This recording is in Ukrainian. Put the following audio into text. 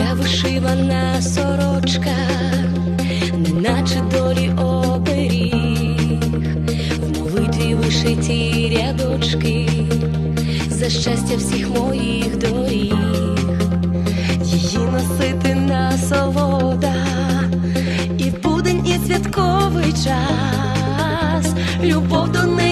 вишивана сорочка, неначе долі оберіг, в молитві вишиті рядочки, за щастя всіх моїх доріг, її носити насолода, і в будень, і святковий час, любов до неї